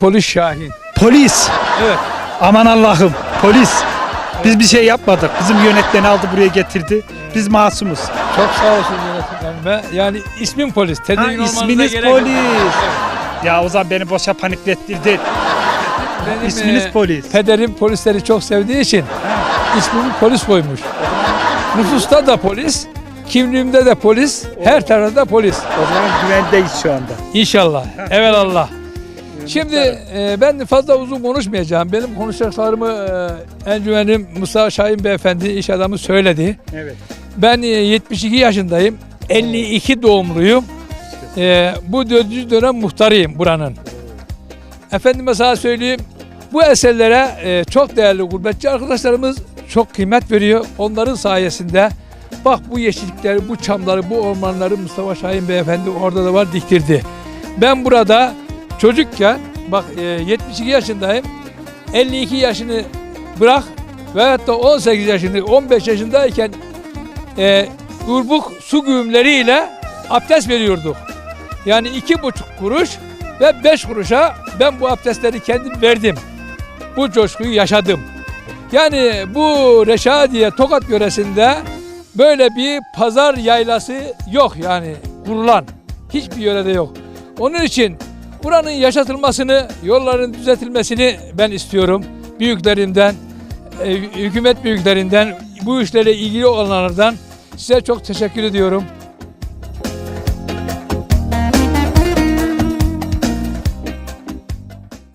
Polis Şahin. Polis. Evet. Aman Allah'ım. Polis. Biz bir şey yapmadık. Bizim yönetmeni aldı buraya getirdi. Biz masumuz. Çok sağ olsun yönetmenime. Yani ismim polis. Ha, Tedirgin olmanıza isminiz gerek yok. polis. Ya o zaman beni boşa paniklettirdi. Benim, İsminiz e, polis. Pederim polisleri çok sevdiği için ismimi polis koymuş. Nüfusta da polis, kimliğimde de polis, her tarafta polis. O zaman güvendeyiz şu anda. İnşallah. Evelallah. Şimdi e, ben fazla uzun konuşmayacağım. Benim konuşacaklarımı e, encümenim Musa Şahin Beyefendi iş adamı söyledi. Evet. Ben e, 72 yaşındayım. 52 doğumluyum. E, bu dördüncü dönem muhtarıyım buranın. Efendime sana söyleyeyim. Bu eserlere e, çok değerli gurbetçi arkadaşlarımız çok kıymet veriyor. Onların sayesinde bak bu yeşillikleri, bu çamları, bu ormanları Mustafa Şahin Beyefendi orada da var diktirdi. Ben burada çocukken bak e, 72 yaşındayım. 52 yaşını bırak ve hatta 18 yaşını 15 yaşındayken e, urbuk su güğümleriyle abdest veriyorduk. Yani iki buçuk kuruş ve beş kuruşa ben bu abdestleri kendim verdim. Bu coşkuyu yaşadım. Yani bu Reşadiye Tokat yöresinde böyle bir pazar yaylası yok yani kurulan. Hiçbir yörede yok. Onun için buranın yaşatılmasını, yolların düzeltilmesini ben istiyorum. Büyüklerimden, e, hükümet büyüklerinden, bu işlerle ilgili olanlardan size çok teşekkür ediyorum.